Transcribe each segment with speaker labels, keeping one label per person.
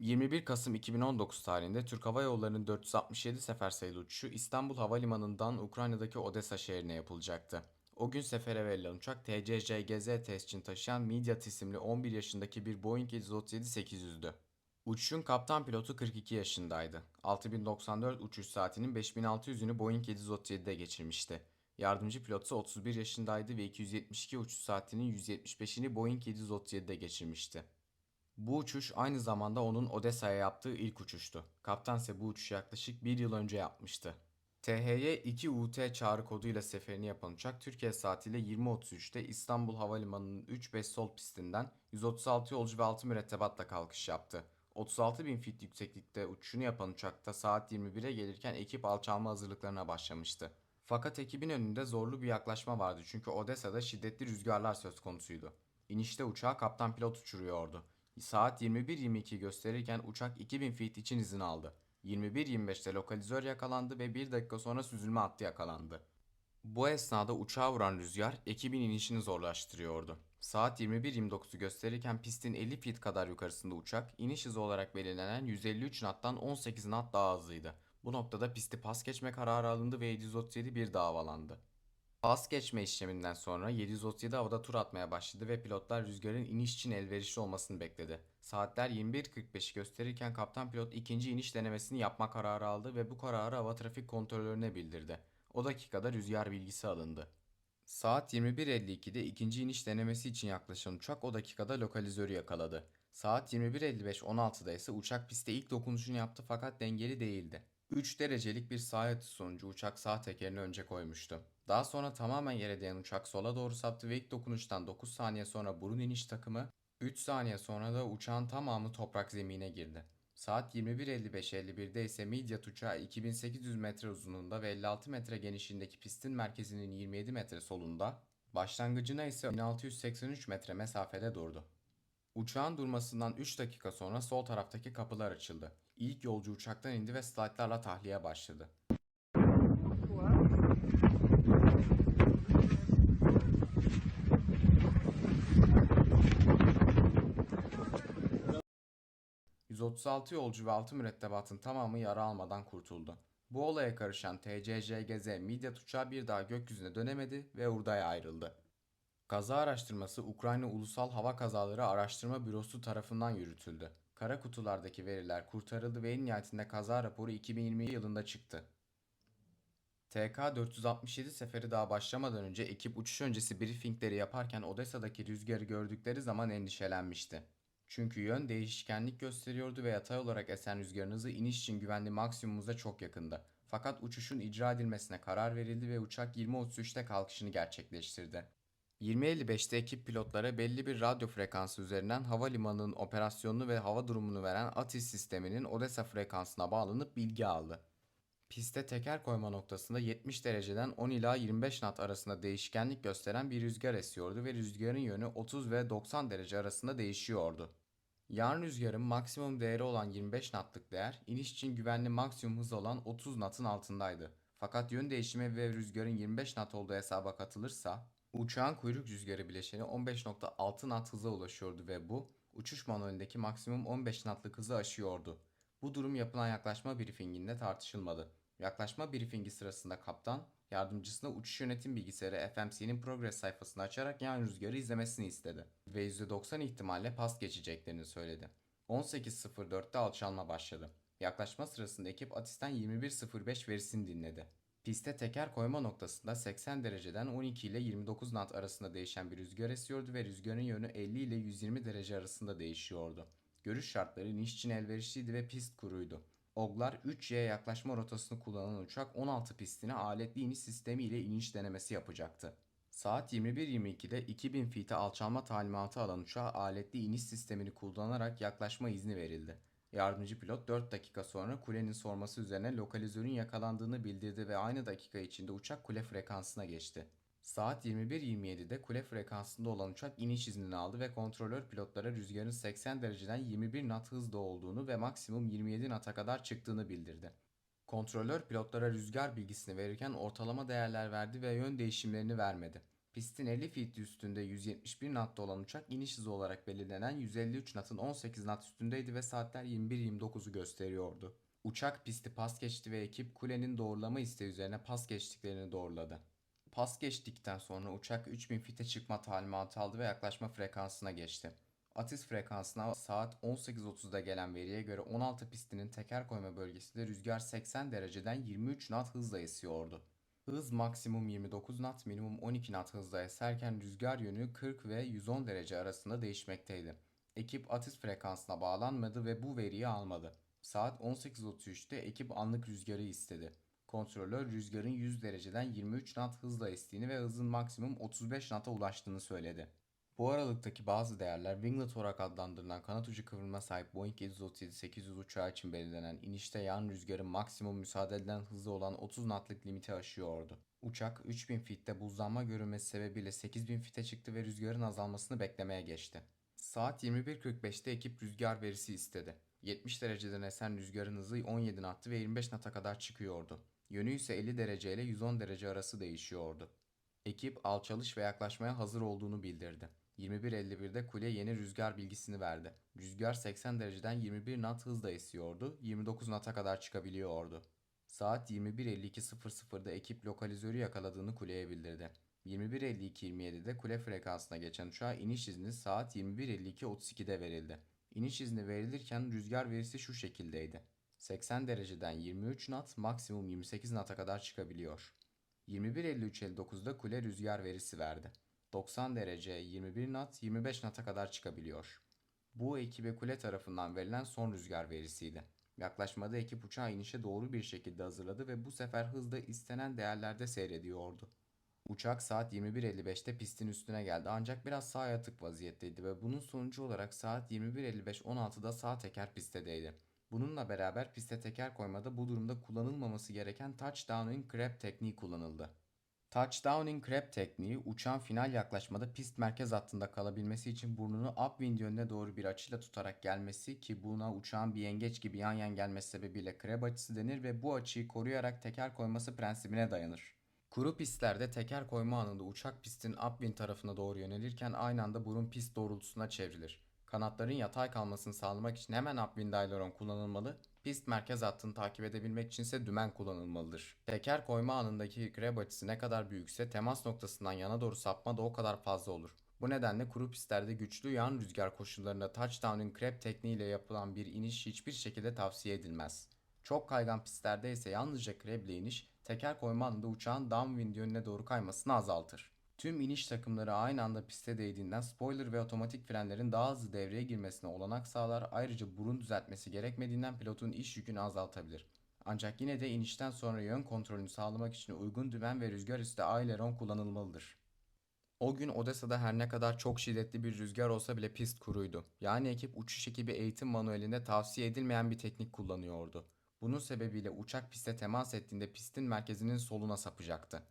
Speaker 1: 21 Kasım 2019 tarihinde Türk Hava Yolları'nın 467 sefer sayılı uçuşu İstanbul Havalimanı'ndan Ukrayna'daki Odessa şehrine yapılacaktı. O gün sefere verilen uçak TCJGZ tescilini taşıyan Midyat isimli 11 yaşındaki bir Boeing 737-800'dü. Uçuşun kaptan pilotu 42 yaşındaydı. 6094 uçuş saatinin 5600'ünü Boeing 737'de geçirmişti. Yardımcı pilot ise 31 yaşındaydı ve 272 uçuş saatinin 175'ini Boeing 737'de geçirmişti. Bu uçuş aynı zamanda onun Odessa'ya yaptığı ilk uçuştu. Kaptan ise bu uçuşu yaklaşık bir yıl önce yapmıştı. THY 2UT çağrı koduyla seferini yapan uçak Türkiye saatiyle 20.33'te İstanbul Havalimanı'nın 3-5 sol pistinden 136 yolcu ve 6 mürettebatla kalkış yaptı. 36 bin fit yükseklikte uçuşunu yapan uçakta saat 21'e gelirken ekip alçalma hazırlıklarına başlamıştı. Fakat ekibin önünde zorlu bir yaklaşma vardı çünkü Odessa'da şiddetli rüzgarlar söz konusuydu. İnişte uçağı kaptan pilot uçuruyordu. Saat 21.22 gösterirken uçak 2000 feet için izin aldı. 21.25'te lokalizör yakalandı ve 1 dakika sonra süzülme hattı yakalandı. Bu esnada uçağa vuran rüzgar ekibin inişini zorlaştırıyordu. Saat 21.29'u gösterirken pistin 50 feet kadar yukarısında uçak iniş hızı olarak belirlenen 153 knot'tan 18 knot daha hızlıydı. Bu noktada pisti pas geçme kararı alındı ve 737 bir daha havalandı. Pas geçme işleminden sonra 737 havada tur atmaya başladı ve pilotlar rüzgarın iniş için elverişli olmasını bekledi. Saatler 21.45'i gösterirken kaptan pilot ikinci iniş denemesini yapma kararı aldı ve bu kararı hava trafik kontrolörüne bildirdi. O dakikada rüzgar bilgisi alındı. Saat 21.52'de ikinci iniş denemesi için yaklaşan uçak o dakikada lokalizörü yakaladı. Saat 21.55-16'da ise uçak piste ilk dokunuşunu yaptı fakat dengeli değildi. 3 derecelik bir sağ yatış sonucu uçak sağ tekerini önce koymuştu. Daha sonra tamamen yere değen uçak sola doğru saptı ve ilk dokunuştan 9 saniye sonra burun iniş takımı, 3 saniye sonra da uçağın tamamı toprak zemine girdi. Saat 21.55-51'de ise Midyat uçağı 2800 metre uzunluğunda ve 56 metre genişliğindeki pistin merkezinin 27 metre solunda, başlangıcına ise 1683 metre mesafede durdu. Uçağın durmasından 3 dakika sonra sol taraftaki kapılar açıldı. İlk yolcu uçaktan indi ve slaytlarla tahliye başladı. ...136 yolcu ve 6 mürettebatın tamamı yara almadan kurtuldu. Bu olaya karışan TCJGZ Midyat uçağı bir daha gökyüzüne dönemedi ve Urda'ya ayrıldı. Kaza araştırması Ukrayna Ulusal Hava Kazaları Araştırma Bürosu tarafından yürütüldü. Kara kutulardaki veriler kurtarıldı ve en nihayetinde kaza raporu 2020 yılında çıktı. TK-467 seferi daha başlamadan önce ekip uçuş öncesi briefingleri yaparken Odessa'daki rüzgarı gördükleri zaman endişelenmişti. Çünkü yön değişkenlik gösteriyordu ve yatay olarak esen rüzgarın hızı iniş için güvenli maksimumumuza çok yakındı. Fakat uçuşun icra edilmesine karar verildi ve uçak 20.33'te kalkışını gerçekleştirdi. 20.55'te ekip pilotlara belli bir radyo frekansı üzerinden havalimanının operasyonunu ve hava durumunu veren ATIS sisteminin Odessa frekansına bağlanıp bilgi aldı. Piste teker koyma noktasında 70 dereceden 10 ila 25 knot arasında değişkenlik gösteren bir rüzgar esiyordu ve rüzgarın yönü 30 ve 90 derece arasında değişiyordu. Yan rüzgarın maksimum değeri olan 25 knotluk değer, iniş için güvenli maksimum hız olan 30 knotun altındaydı. Fakat yön değişimi ve rüzgarın 25 knot olduğu hesaba katılırsa, uçağın kuyruk rüzgarı bileşeni 15.6 knot hıza ulaşıyordu ve bu, uçuş manuelindeki maksimum 15 knotluk hızı aşıyordu. Bu durum yapılan yaklaşma briefinginde tartışılmadı. Yaklaşma briefingi sırasında kaptan, yardımcısına uçuş yönetim bilgisayarı FMC'nin progress sayfasını açarak yan rüzgarı izlemesini istedi ve %90 ihtimalle pas geçeceklerini söyledi. 18.04'te alçalma başladı. Yaklaşma sırasında ekip Atis'ten 21.05 verisini dinledi. Piste teker koyma noktasında 80 dereceden 12 ile 29 knot arasında değişen bir rüzgar esiyordu ve rüzgarın yönü 50 ile 120 derece arasında değişiyordu. Görüş şartları iniş için elverişliydi ve pist kuruydu. Oglar 3Y yaklaşma rotasını kullanan uçak 16 pistine aletli iniş sistemi ile iniş denemesi yapacaktı. Saat 21.22'de 2000 feet'e alçalma talimatı alan uçağa aletli iniş sistemini kullanarak yaklaşma izni verildi. Yardımcı pilot 4 dakika sonra kulenin sorması üzerine lokalizörün yakalandığını bildirdi ve aynı dakika içinde uçak kule frekansına geçti. Saat 21.27'de kule frekansında olan uçak iniş iznini aldı ve kontrolör pilotlara rüzgarın 80 dereceden 21 knot hızda olduğunu ve maksimum 27 knot'a kadar çıktığını bildirdi. Kontrolör pilotlara rüzgar bilgisini verirken ortalama değerler verdi ve yön değişimlerini vermedi. Pistin 50 feet üstünde 171 knotta olan uçak iniş hızı olarak belirlenen 153 knot'ın 18 knot üstündeydi ve saatler 21.29'u gösteriyordu. Uçak pisti pas geçti ve ekip kulenin doğrulama isteği üzerine pas geçtiklerini doğruladı. Pas geçtikten sonra uçak 3000 fite çıkma talimatı aldı ve yaklaşma frekansına geçti. Atış frekansına saat 18.30'da gelen veriye göre 16 pistinin teker koyma bölgesinde rüzgar 80 dereceden 23 knot hızla esiyordu. Hız maksimum 29 knot, minimum 12 knot hızla eserken rüzgar yönü 40 ve 110 derece arasında değişmekteydi. Ekip atış frekansına bağlanmadı ve bu veriyi almadı. Saat 18.33'te ekip anlık rüzgarı istedi. Kontrolör rüzgarın 100 dereceden 23 knot hızla estiğini ve hızın maksimum 35 knot'a ulaştığını söyledi. Bu aralıktaki bazı değerler winglet olarak adlandırılan kanat ucu kıvrılma sahip Boeing 737-800 uçağı için belirlenen inişte yan rüzgarın maksimum müsaade edilen hızı olan 30 knotlık limiti aşıyordu. Uçak 3000 fitte buzlanma görülmesi sebebiyle 8000 fite çıktı ve rüzgarın azalmasını beklemeye geçti. Saat 21.45'te ekip rüzgar verisi istedi. 70 dereceden esen rüzgarın hızı 17 knot'tı ve 25 knot'a kadar çıkıyordu. Yönü ise 50 derece ile 110 derece arası değişiyordu. Ekip alçalış ve yaklaşmaya hazır olduğunu bildirdi. 21.51'de kule yeni rüzgar bilgisini verdi. Rüzgar 80 dereceden 21 knot hızla esiyordu, 29 knot'a kadar çıkabiliyordu. Saat 21.52.00'da ekip lokalizörü yakaladığını kuleye bildirdi. 21.52.27'de kule frekansına geçen uçağa iniş izni saat 21.52.32'de verildi. İniş izni verilirken rüzgar verisi şu şekildeydi. 80 dereceden 23 knot, maksimum 28 knot'a kadar çıkabiliyor. 21.53.59'da kule rüzgar verisi verdi. 90 derece 21 knot 25 knot'a kadar çıkabiliyor. Bu ekibe kule tarafından verilen son rüzgar verisiydi. Yaklaşmada ekip uçağı inişe doğru bir şekilde hazırladı ve bu sefer hızda istenen değerlerde seyrediyordu. Uçak saat 21.55'te pistin üstüne geldi ancak biraz sağa yatık vaziyetteydi ve bunun sonucu olarak saat 21.55-16'da sağ teker pistteydi. Bununla beraber piste teker koymada bu durumda kullanılmaması gereken touchdown crab tekniği kullanıldı. Touchdown crab tekniği uçağın final yaklaşmada pist merkez hattında kalabilmesi için burnunu upwind yönüne doğru bir açıyla tutarak gelmesi ki buna uçağın bir yengeç gibi yan yan gelmesi sebebiyle crab açısı denir ve bu açıyı koruyarak teker koyması prensibine dayanır. Kuru pistlerde teker koyma anında uçak pistin upwind tarafına doğru yönelirken aynı anda burun pist doğrultusuna çevrilir. Kanatların yatay kalmasını sağlamak için hemen upwind aileron kullanılmalı, pist merkez hattını takip edebilmek için ise dümen kullanılmalıdır. Teker koyma anındaki grab açısı ne kadar büyükse temas noktasından yana doğru sapma da o kadar fazla olur. Bu nedenle kuru pistlerde güçlü yan rüzgar koşullarında touchdown'un crab tekniğiyle yapılan bir iniş hiçbir şekilde tavsiye edilmez. Çok kaygan pistlerde ise yalnızca crab ile iniş, teker koyma anında uçağın downwind yönüne doğru kaymasını azaltır. Tüm iniş takımları aynı anda piste değdiğinden spoiler ve otomatik frenlerin daha hızlı devreye girmesine olanak sağlar. Ayrıca burun düzeltmesi gerekmediğinden pilotun iş yükünü azaltabilir. Ancak yine de inişten sonra yön kontrolünü sağlamak için uygun dümen ve rüzgar üstü aileron kullanılmalıdır. O gün Odessa'da her ne kadar çok şiddetli bir rüzgar olsa bile pist kuruydu. Yani ekip uçuş ekibi eğitim manuelinde tavsiye edilmeyen bir teknik kullanıyordu. Bunun sebebiyle uçak piste temas ettiğinde pistin merkezinin soluna sapacaktı.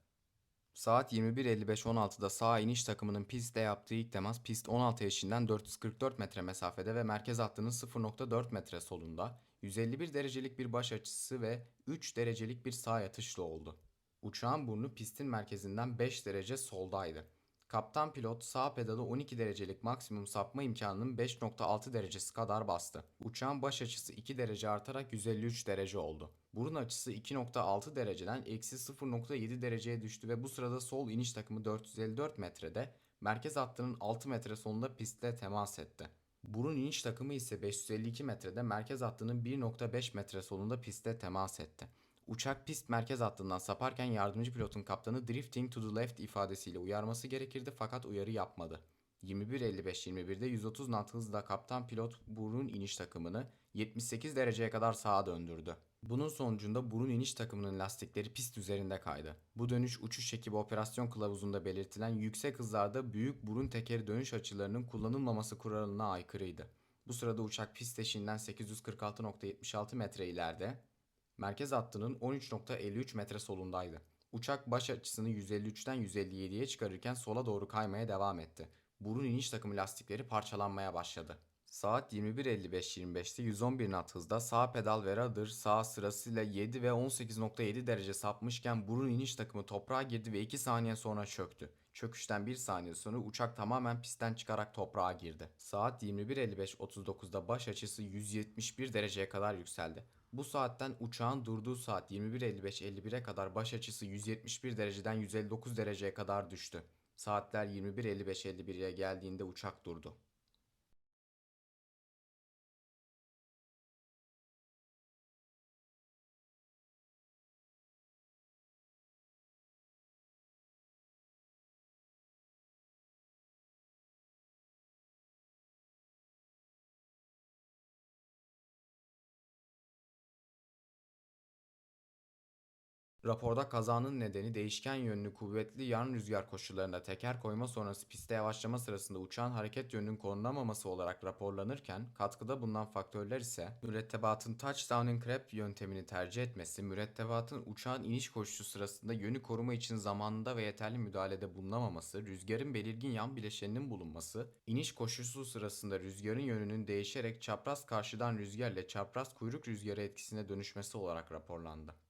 Speaker 1: Saat 21.55-16'da sağ iniş takımının pistte yaptığı ilk temas pist 16 eşiğinden 444 metre mesafede ve merkez hattının 0.4 metre solunda 151 derecelik bir baş açısı ve 3 derecelik bir sağ yatışlı oldu. Uçağın burnu pistin merkezinden 5 derece soldaydı. Kaptan pilot sağ pedalı 12 derecelik maksimum sapma imkanının 5.6 derecesi kadar bastı. Uçağın baş açısı 2 derece artarak 153 derece oldu. Burun açısı 2.6 dereceden eksi 0.7 dereceye düştü ve bu sırada sol iniş takımı 454 metrede merkez hattının 6 metre sonunda pistte temas etti. Burun iniş takımı ise 552 metrede merkez hattının 1.5 metre solunda pistte temas etti. Uçak pist merkez hattından saparken yardımcı pilotun kaptanı drifting to the left ifadesiyle uyarması gerekirdi fakat uyarı yapmadı. 21.55-21'de 130 knot hızla kaptan pilot burun iniş takımını 78 dereceye kadar sağa döndürdü. Bunun sonucunda burun iniş takımının lastikleri pist üzerinde kaydı. Bu dönüş uçuş ekibi operasyon kılavuzunda belirtilen yüksek hızlarda büyük burun tekeri dönüş açılarının kullanılmaması kuralına aykırıydı. Bu sırada uçak pist eşiğinden 846.76 metre ileride, merkez hattının 13.53 metre solundaydı. Uçak baş açısını 153'ten 157'ye çıkarırken sola doğru kaymaya devam etti. Burun iniş takımı lastikleri parçalanmaya başladı. Saat 21.55-25'te 111 knot hızda sağ pedal ve rudder sağ sırasıyla 7 ve 18.7 derece sapmışken burun iniş takımı toprağa girdi ve 2 saniye sonra çöktü. Çöküşten bir saniye sonra uçak tamamen pistten çıkarak toprağa girdi. Saat 21.55.39'da baş açısı 171 dereceye kadar yükseldi. Bu saatten uçağın durduğu saat 21.55.51'e kadar baş açısı 171 dereceden 159 dereceye kadar düştü. Saatler 21.55.51'e geldiğinde uçak durdu. Raporda kazanın nedeni değişken yönlü kuvvetli yan rüzgar koşullarında teker koyma sonrası piste yavaşlama sırasında uçağın hareket yönünün korunamaması olarak raporlanırken katkıda bulunan faktörler ise mürettebatın touchdown and crab yöntemini tercih etmesi, mürettebatın uçağın iniş koşusu sırasında yönü koruma için zamanında ve yeterli müdahalede bulunamaması, rüzgarın belirgin yan bileşeninin bulunması, iniş koşusu sırasında rüzgarın yönünün değişerek çapraz karşıdan rüzgar ile çapraz kuyruk rüzgarı etkisine dönüşmesi olarak raporlandı.